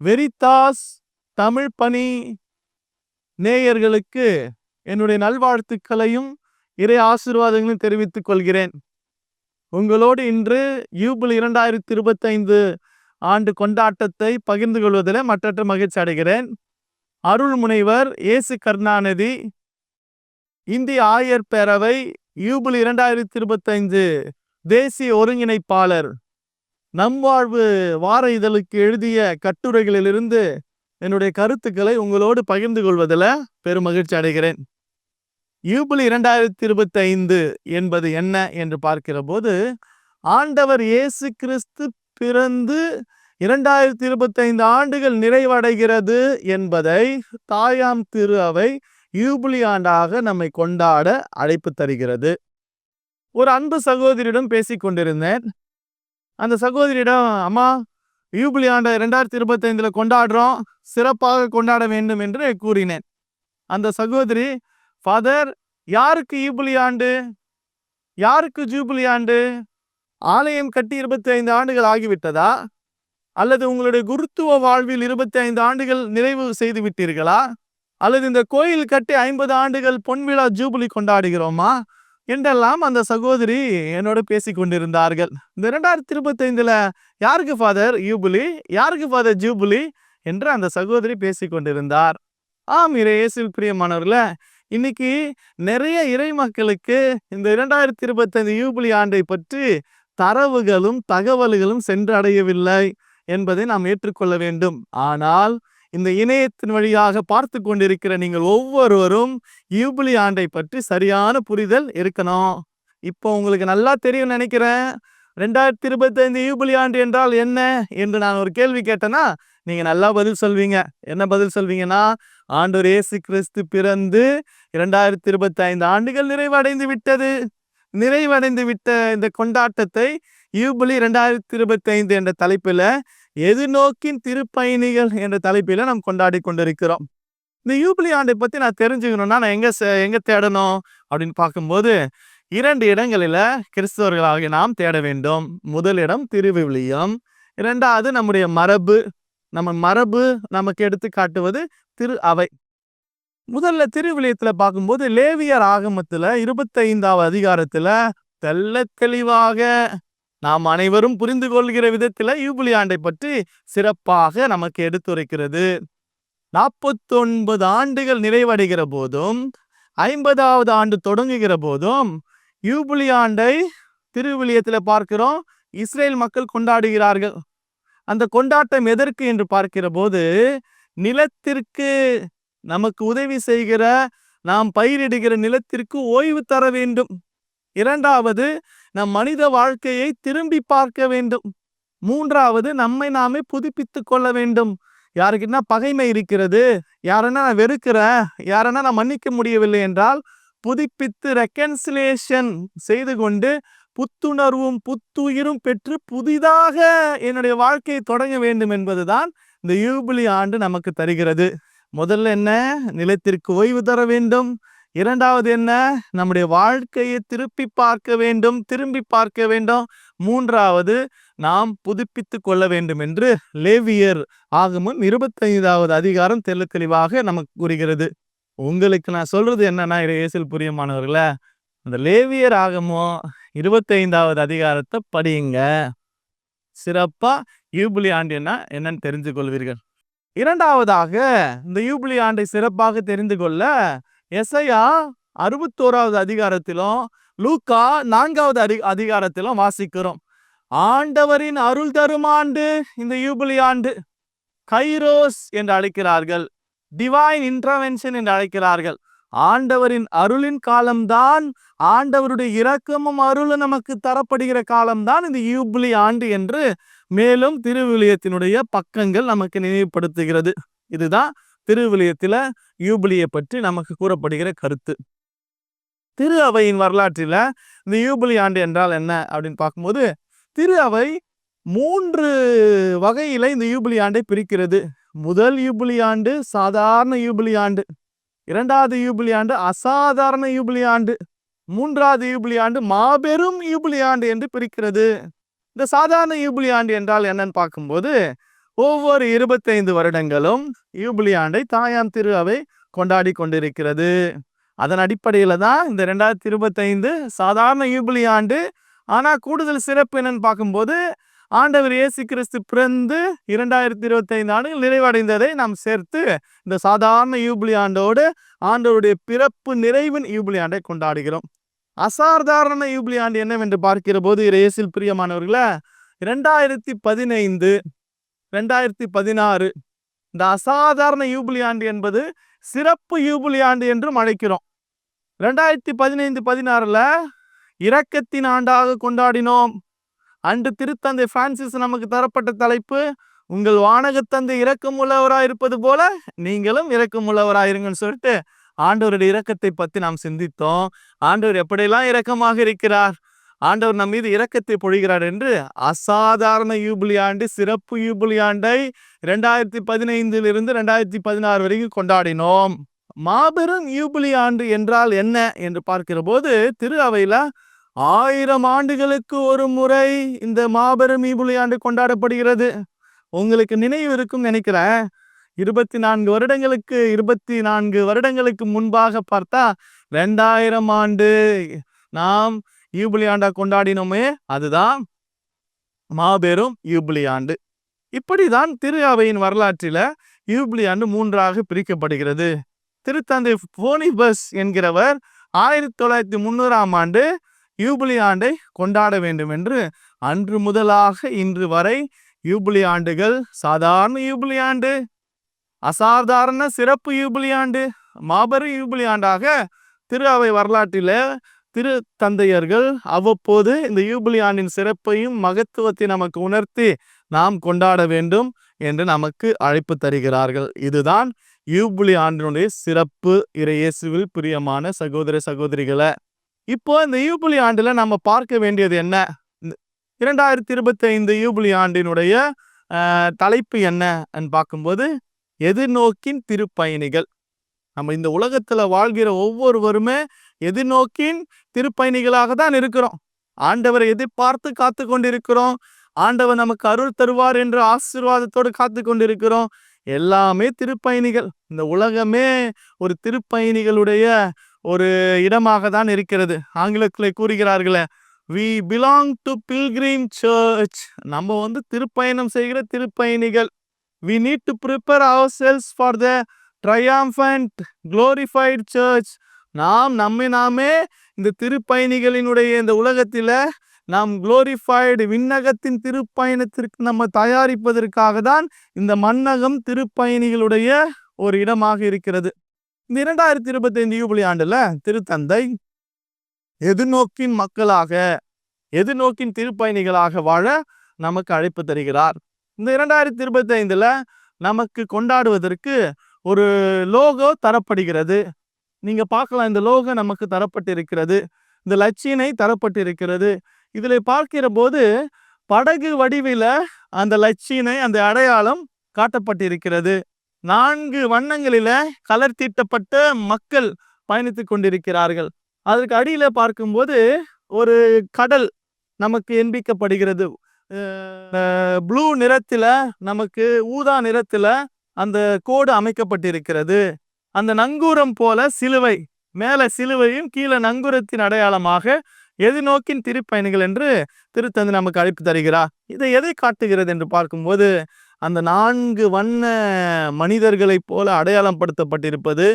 Veritas Tamil பணி நேயர்களுக்கு என்னுடைய நல்வாழ்த்துக்களையும் இறை ஆசீர்வாதங்களும் தெரிவித்துக் கொள்கிறேன். உங்களோடு இன்று யூபிள் இரண்டாயிரத்தி இருபத்தைந்து ஆண்டு கொண்டாட்டத்தை பகிர்ந்து கொள்வதில் மற்றற்ற மகிழ்ச்சி அடைகிறேன். அருள் முனைவர் இயேசு கருணாநிதி இந்திய ஆயர் பேரவை யூபிள் இரண்டாயிரத்தி இருபத்தைந்து தேசிய ஒருங்கிணைப்பாளர். நம்வாழ்வு வார இதழுக்கு எழுதிய கட்டுரைகளிலிருந்து என்னுடைய கருத்துக்களை உங்களோடு பகிர்ந்து கொள்வதில் பெரும் மகிழ்ச்சி அடைகிறேன். யூபிளி இரண்டாயிரத்தி இருபத்தி ஐந்து என்பது என்ன என்று பார்க்கிற போது ஆண்டவர் இயேசு கிறிஸ்து பிறந்து இரண்டாயிரத்தி இருபத்தைந்து ஆண்டுகள் நிறைவடைகிறது என்பதை தாயாம் திரு அவை யூபிலி ஆண்டாக நம்மை கொண்டாட அழைப்பு தருகிறது. ஒரு அன்பு சகோதரியிடம் பேசிக் கொண்டிருந்தேன். அந்த சகோதரியிடம் அம்மா யூபிலி ஆண்டை இரண்டாயிரத்தி இருபத்தைந்தில் கொண்டாடுறோம் சிறப்பாக கொண்டாட வேண்டும் என்று கூறினேன். அந்த சகோதரி ஃபாதர் யாருக்கு ஈபுலி ஆண்டு? யாருக்கு ஜூபிலி ஆண்டு? ஆலயம் கட்டி இருபத்தி ஐந்து ஆண்டுகள் ஆகிவிட்டதா? அல்லது உங்களுடைய குருத்துவ வாழ்வில் இருபத்தி ஐந்து ஆண்டுகள் நிறைவு செய்து விட்டீர்களா? அல்லது இந்த கோயில் கட்டி ஐம்பது ஆண்டுகள் பொன்விழா ஜூபிலி கொண்டாடுகிறோமா? என்றெல்லாம் அந்த சகோதரி என்னோட பேசி கொண்டிருந்தார்கள். இந்த இரண்டாயிரத்தி இருபத்தி ஐந்துல யாருக்கு ஃபாதர் யூபிலி யாருக்கு ஃபாதர் ஜூபிலி? என்று அந்த சகோதரி பேசி கொண்டிருந்தார். ஆம் இறை இயேசு பிரியமானவர்கள இன்னைக்கு நிறைய இறை மக்களுக்கு இந்த இரண்டாயிரத்தி இருபத்தைந்து யூபிலி ஆண்டை பற்றி தரவுகளும் தகவல்களும் சென்றடையவில்லை என்பதை நாம் ஏற்றுக்கொள்ள வேண்டும். ஆனால் இந்த இணையத்தின் வழியாக பார்த்து கொண்டிருக்கிற நீங்கள் ஒவ்வொருவரும் யூபிலி ஆண்டை பற்றி சரியான புரிதல் இருக்கணும். இப்போ உங்களுக்கு நல்லா தெரியும் நினைக்கிறேன். ரெண்டாயிரத்தி இருபத்தைந்து யூபிலி ஆண்டு என்றால் என்ன? என்று நான் ஒரு கேள்வி கேட்டேன்னா நீங்கள் நல்லா பதில் சொல்வீங்க. என்ன பதில் சொல்வீங்கன்னா ஆண்டவர் இயேசு கிறிஸ்து பிறந்து இரண்டாயிரத்தி இருபத்தி ஐந்து ஆண்டுகள் நிறைவடைந்து விட்டது. நிறைவடைந்து விட்ட இந்த கொண்டாட்டத்தை யூபிலி இரண்டாயிரத்தி இருபத்தி ஐந்து என்ற தலைப்பில் எதிர்நோக்கின் திருப்பயணிகள் என்ற தலைப்பில் நாம் கொண்டாடி கொண்டிருக்கிறோம். இந்த யூபிலி ஆண்டை பற்றி நான் தெரிஞ்சுக்கணும்னா நான் எங்கே எங்கே தேடணும்? அப்படின்னு பார்க்கும்போது இரண்டு இடங்களில் கிறிஸ்தவர்களாக நாம் தேட வேண்டும். முதல் இடம் திருவிவிலியம் இரண்டாவது நம்முடைய மரபு நம்ம மரபு நமக்கு எடுத்து காட்டுவது திரு அவை. முதல்ல திருவிலியத்துல பார்க்கும்போது லேவியர் ஆகமத்துல இருபத்தைந்தாவது அதிகாரத்துல தெல்ல தெளிவாக நாம் அனைவரும் புரிந்து கொள்கிற விதத்தில் யூபிலி ஆண்டை பற்றி சிறப்பாக நமக்கு எடுத்துரைக்கிறது. நாற்பத்தொன்பது ஆண்டுகள் நிறைவடைகிற போதும் ஐம்பதாவது ஆண்டு தொடங்குகிற போதும் யூபிலி ஆண்டை திருவிலியத்துல பார்க்கிறோம். இஸ்ரேல் மக்கள் கொண்டாடுகிறார்கள். அந்த கொண்டாட்டம் எதற்கு என்று பார்க்கிற போது நிலத்திற்கு நமக்கு உதவி செய்கிற நாம் பயிரிடுகிற நிலத்திற்கு ஓய்வு தர வேண்டும். இரண்டாவது நம் மனித வாழ்க்கையை திரும்பி பார்க்க வேண்டும். மூன்றாவது நம்மை நாமே புதுப்பித்து கொள்ள வேண்டும். யாருக்குன்னா பகைமை இருக்கிறது. யாரன்னா நான் வெறுக்கிறேன் யாரன்னா நான் மன்னிக்க முடியவில்லை என்றால் புதுப்பித்து ரெக்கன்சிலேஷன் செய்து கொண்டு புத்துணர்வும் புத்துயிரும் பெற்று புதிதாக என்னுடைய வாழ்க்கையை தொடங்க வேண்டும் என்பதுதான் இந்த யூபிலி ஆண்டு நமக்கு தருகிறது. முதல்ல என்ன? நிலத்திற்கு ஓய்வு தர வேண்டும். இரண்டாவது என்ன? நம்முடைய வாழ்க்கையை திருப்பி பார்க்க வேண்டும் திரும்பி பார்க்க வேண்டும். மூன்றாவது நாம் புதுப்பித்து கொள்ள வேண்டும் என்று லேவியர் ஆகமும் இருபத்தைந்தாவது அதிகாரம் தெல்ல தெளிவாக நமக்கு கூறுகிறது. உங்களுக்கு நான் சொல்றது என்னன்னா இயேசில் புரியமானவர்களே அந்த லேவியர் ஆகமோ இருபத்தைந்தாவது அதிகாரத்தை படியுங்க. சிறப்பா யூபிலி ஆண்டு என்ன என்னன்னு தெரிந்து கொள்வீர்கள். இரண்டாவதாக இந்த யூபிலி ஆண்டை சிறப்பாக தெரிந்து கொள்ள எஸ்ஐயா அறுபத்தோராவது அதிகாரத்திலும் லூக்கா நான்காவது அதி அதிகாரத்திலும் வாசிக்கிறோம். ஆண்டவரின் அருள் தரும் ஆண்டு இந்த யூபிலி ஆண்டு. கைரோஸ் என்று அழைக்கிறார்கள். டிவைன் இன்டர்வென்ஷன் என்று அழைக்கிறார்கள். ஆண்டவரின் அருளின் காலம்தான் ஆண்டவருடைய இரக்கமும் அருளும் நமக்கு தரப்படுகிற காலம்தான் இந்த யூபிலி ஆண்டு என்று மேலும் திருவிலியத்தினுடைய பக்கங்கள் நமக்கு நினைவுபடுத்துகிறது. இதுதான் திருவிலியத்தில் யூபிலியை பற்றி நமக்கு கூறப்படுகிற கருத்து. திரு அவையின் வரலாற்றில் இந்த யூபிலி ஆண்டு என்றால் என்ன அப்படின்னு பார்க்கும்போது திரு அவை மூன்று வகையில் இந்த யூபிலி ஆண்டை பிரிக்கிறது. முதல் யூபிலி ஆண்டு சாதாரண யூபிலி ஆண்டு. இரண்டாவது யூபிலி ஆண்டு அசாதாரண யூபிலி ஆண்டு. மூன்றாவது யூபிலி ஆண்டு மாபெரும் யூபிலி ஆண்டு என்று பிரிக்கிறது. இந்த சாதாரண யூபிலி ஆண்டு என்றால் என்னன்னு பார்க்கும்போது ஒவ்வொரு இருபத்தைந்து வருடங்களும் யூபிலி ஆண்டை தாயாம் திரு அவை கொண்டாடி கொண்டிருக்கிறது. அதன் அடிப்படையில் தான் இந்த ரெண்டாயிரத்தி இருபத்தைந்து சாதாரண யூபிலி ஆண்டு. ஆனால் கூடுதல் சிறப்பு என்னன்னு பார்க்கும்போது ஆண்டவர் இயேசு கிறிஸ்து பிறந்து இரண்டாயிரத்தி இருபத்தைந்து ஆண்டுகள் நிறைவடைந்ததை நாம் சேர்த்து இந்த சாதாரண யூபிலி ஆண்டோடு ஆண்டவருடைய பிறப்பு நிறைவின் யூபிலி ஆண்டை கொண்டாடுகிறோம். அசாதாரண யூபிலி ஆண்டு என்னவென்று பார்க்கிற போது இயேசில் பிரியமானவர்களே இரண்டாயிரத்தி பதினைந்து ரெண்டாயிரத்தி பதினாறு இந்த அசாதாரண யூபிலி ஆண்டு என்பது சிறப்பு யூபிலி ஆண்டு என்றும் அழைக்கிறோம். ரெண்டாயிரத்தி பதினைந்து பதினாறில் இரக்கத்தின் ஆண்டாக கொண்டாடினோம். அன்று திருத்தந்தை பிரான்சிஸ் நமக்கு தரப்பட்ட தலைப்பு உங்கள் வானகத்தந்தை இரக்கம் இருப்பது போல நீங்களும் இரக்கம் உள்ளவராயிருங்கன்னு சொல்லிட்டு ஆண்டவருடைய இரக்கத்தை பற்றி நாம் சிந்தித்தோம். ஆண்டவர் எப்படியெல்லாம் இரக்கமாக இருக்கிறார்? ஆண்டவர் நம் மீது இரக்கத்தை பொழிகிறார் என்று அசாதாரண யூபிலி ஆண்டு சிறப்பு யூபிலி ஆண்டை ரெண்டாயிரத்தி பதினைந்திலிருந்து ரெண்டாயிரத்தி பதினாறு வரைக்கும் கொண்டாடினோம். மாபெரும் யூபிலி ஆண்டு என்றால் என்ன? என்று பார்க்கிற போது திரு அவையில ஆயிரம் ஆண்டுகளுக்கு ஒரு முறை இந்த மாபெரும் யூபிலி ஆண்டு கொண்டாடப்படுகிறது. உங்களுக்கு நினைவு இருக்கும் நினைக்கிறேன். இருபத்தி நான்கு வருடங்களுக்கு இருபத்தி நான்கு வருடங்களுக்கு முன்பாக பார்த்தா ரெண்டாயிரம் ஆண்டு நாம் யூபிலி ஆண்டா கொண்டாடினோமே அதுதான் மாபெரும் யூபிலி ஆண்டு. இப்படிதான் திரு அவையின் வரலாற்றில யூபிலி ஆண்டு மூன்றாக பிரிக்கப்படுகிறது. திருத்தந்தை போனிபஸ் என்கிறவர் ஆயிரத்தி தொள்ளாயிரத்தி முன்னூறாம் ஆண்டு யூபிலி ஆண்டை கொண்டாட வேண்டும் என்று அன்று முதலாக இன்று வரை யூபிலி ஆண்டுகள். சாதாரண யூபிலி ஆண்டு அசாதாரண சிறப்பு யூபிலி ஆண்டு மாபெரும் யூபிலி ஆண்டாக திரு அவை வரலாற்றில் திரு தந்தையர்கள் அவ்வப்போது இந்த யூபிலி ஆண்டின் சிறப்பையும் மகத்துவத்தை நமக்கு உணர்த்தி நாம் கொண்டாட வேண்டும் என்று நமக்கு அழைப்பு தருகிறார்கள். இதுதான் யூபிலி ஆண்டினுடைய சிறப்பு. இறையேசுவில் பிரியமான சகோதர சகோதரிகளை இப்போ இந்த யூபிலி ஆண்டுல நம்ம பார்க்க வேண்டியது என்ன? இரண்டாயிரத்தி இருபத்தைந்து யூபுலி ஆண்டினுடைய தலைப்பு என்ன பார்க்கும்போது எதிர்நோக்கின் திருப்பயணிகள். நம்ம இந்த உலகத்துல வாழ்கிற ஒவ்வொருவருமே எதிர்நோக்கின் திருப்பயணிகளாக தான் இருக்கிறோம். ஆண்டவரை எதிர்பார்த்து காத்து கொண்டிருக்கிறோம். ஆண்டவர் நமக்கு அருள் தருவார் என்ற ஆசீர்வாதத்தோடு காத்து கொண்டிருக்கிறோம். எல்லாமே திருப்பயணிகள். இந்த உலகமே ஒரு திருப்பயணிகளுடைய ஒரு இடமாக தான் இருக்கிறது. ஆங்கிலத்தில் கூறுகிறார்களே we belong to pilgrim church நம்ம வந்து திருப்பயணம் செய்கிற திருப்பயணிகள். We need to prepare ourselves for the triumphant glorified church நாம் நம்மை நாமே இந்த திருப்பயணிகளினுடைய இந்த உலகத்தில் நாம் குளோரிஃபைடு விண்ணகத்தின் திருப்பயணத்திற்கு நம்ம தயாரிப்பதற்காக தான் இந்த மன்னகம் திருப்பயணிகளுடைய ஒரு இடமாக இருக்கிறது. இந்த இரண்டாயிரத்தி இருபத்தி ஐந்து யூபிலி ஆண்டுல திருத்தந்தை எதிர்நோக்கின் மக்களாக எதிர்நோக்கின் திருப்பயணிகளாக வாழ நமக்கு அழைப்பு தருகிறார். இந்த இரண்டாயிரத்தி இருபத்தி ஐந்துல நமக்கு கொண்டாடுவதற்கு ஒரு லோகோ தரப்படுகிறது. நீங்க பார்க்கலாம் இந்த லோகோ நமக்கு தரப்பட்டிருக்கிறது. இந்த லட்சியனை தரப்பட்டிருக்கிறது. இதில் பார்க்கிற போது படகு வடிவில் அந்த லட்சியனை அந்த அடையாளம் காட்டப்பட்டிருக்கிறது. நான்கு வண்ணங்களில கலர் தீட்டப்பட்ட மக்கள் பயணித்து கொண்டிருக்கிறார்கள். அதற்கு அடியில பார்க்கும்போது ஒரு கடல் நமக்கு எண்பிக்கப்படுகிறது. ப்ளூ நிறத்துல நமக்கு ஊதா நிறத்துல அந்த கோடு அமைக்கப்பட்டிருக்கிறது. அந்த நங்கூரம் போல சிலுவை மேல சிலுவையும் கீழே நங்குரத்தின் அடையாளமாக எதிர்நோக்கின் திருப்பயணிகள் என்று திருத்தந்தை நமக்கு அழைப்பு தருகிறார். இதை எதை காட்டுகிறது என்று பார்க்கும்போது அந்த நான்கு வண்ண மனிதர்களைப் போல அடையாளம் படுத்தப்பட்டிருப்பது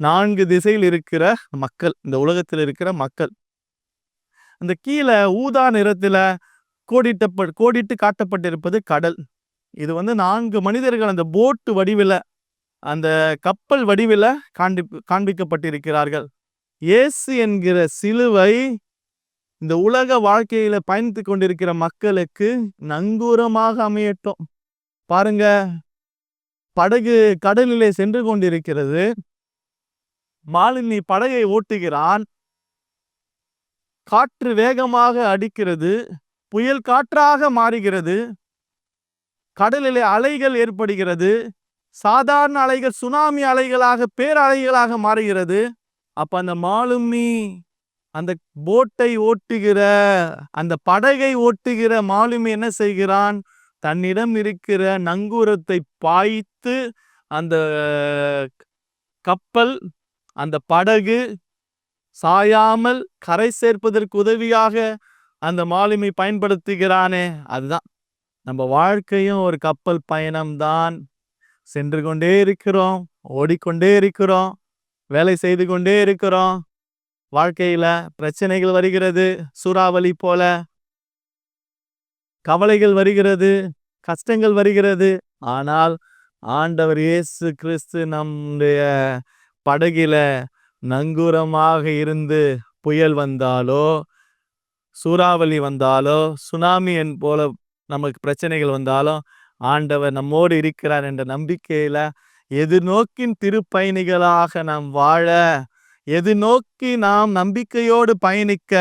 நான்கு திசையில் இருக்கிற மக்கள் இந்த உலகத்தில் இருக்கிற மக்கள். அந்த கீழே ஊதா நிறத்தில் கோடிட்ட கோடிட்டு காட்டப்பட்டிருப்பது கடல். இது வந்து நான்கு மனிதர்கள் அந்த போட்டு வடிவில் அந்த கப்பல் வடிவில் காண்பி காண்பிக்கப்பட்டிருக்கிறார்கள். இயேசு என்கிற சிலுவை இந்த உலக வாழ்க்கையில பயணித்து கொண்டிருக்கிற மக்களுக்கு நங்கூரமாக அமையட்டும். பாருங்க படகு கடலிலே சென்று கொண்டிருக்கிறது. மாலினி படகை ஓட்டுகிறான். காற்று வேகமாக அடிக்கிறது. புயல் காற்றாக மாறுகிறது. கடலிலே அலைகள் ஏற்படுகிறது. சாதாரண அலைகள் சுனாமி அலைகளாக பேரலைகளாக மாறுகிறது. அப்ப அந்த மாலுமி அந்த போட்டை ஓட்டுகிற அந்த படகை ஓட்டுகிற மாலுமி என்ன செய்கிறான்? தன்னிடம் இருக்கிற நங்கூரத்தை பாய்த்து அந்த கப்பல் அந்த படகு சாயாமல் கரை சேர்ப்பதற்கு உதவியாக அந்த மாலுமி பயன்படுத்துகிறானே அதுதான். நம்ம வாழ்க்கையும் ஒரு கப்பல் பயணம்தான். சென்று கொண்டே இருக்கிறோம் ஓடிக்கொண்டே இருக்கிறோம் வேலை செய்து கொண்டே இருக்கிறோம். வாழ்க்கையில் பிரச்சனைகள் வருகிறது சூறாவளி போல. கவலைகள் வருகிறது கஷ்டங்கள் வருகிறது. ஆனால் ஆண்டவர் இயேசு கிறிஸ்து நம்முடைய படகில நங்கூரமாக இருந்து புயல் வந்தாலோ சூறாவளி வந்தாலோ சுனாமி என் போல நமக்கு பிரச்சனைகள் வந்தாலும் ஆண்டவர் நம்மோடு இருக்கிறார் என்ற நம்பிக்கையில எதிர்நோக்கின் திருப்பயணிகளாக நாம் வாழ எதிர்நோக்கி நாம் நம்பிக்கையோடு பயணிக்க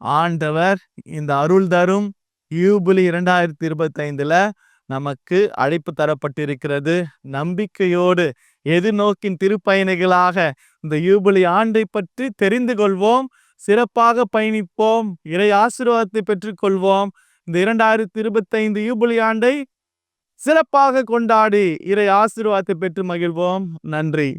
ஆண்டவர் இந்த அருள் தரும். யூபிலி இரண்டாயிரத்தி இருபத்தைந்துல நமக்கு அழைப்பு தரப்பட்டிருக்கிறது. நம்பிக்கையோடு எதிர்நோக்கின் திருப்பயணிகளாக இந்த யூபிலி ஆண்டை பற்றி தெரிந்து கொள்வோம். சிறப்பாக பயணிப்போம். இறை ஆசீர்வாதத்தை பெற்றுக்கொள்வோம் இந்த இரண்டாயிரத்தி இருபத்தைந்து யூபிலி ஆண்டை சிறப்பாக கொண்டாடி இறை ஆசீர்வாதத்தை பெற்று மகிழ்வோம். நன்றி.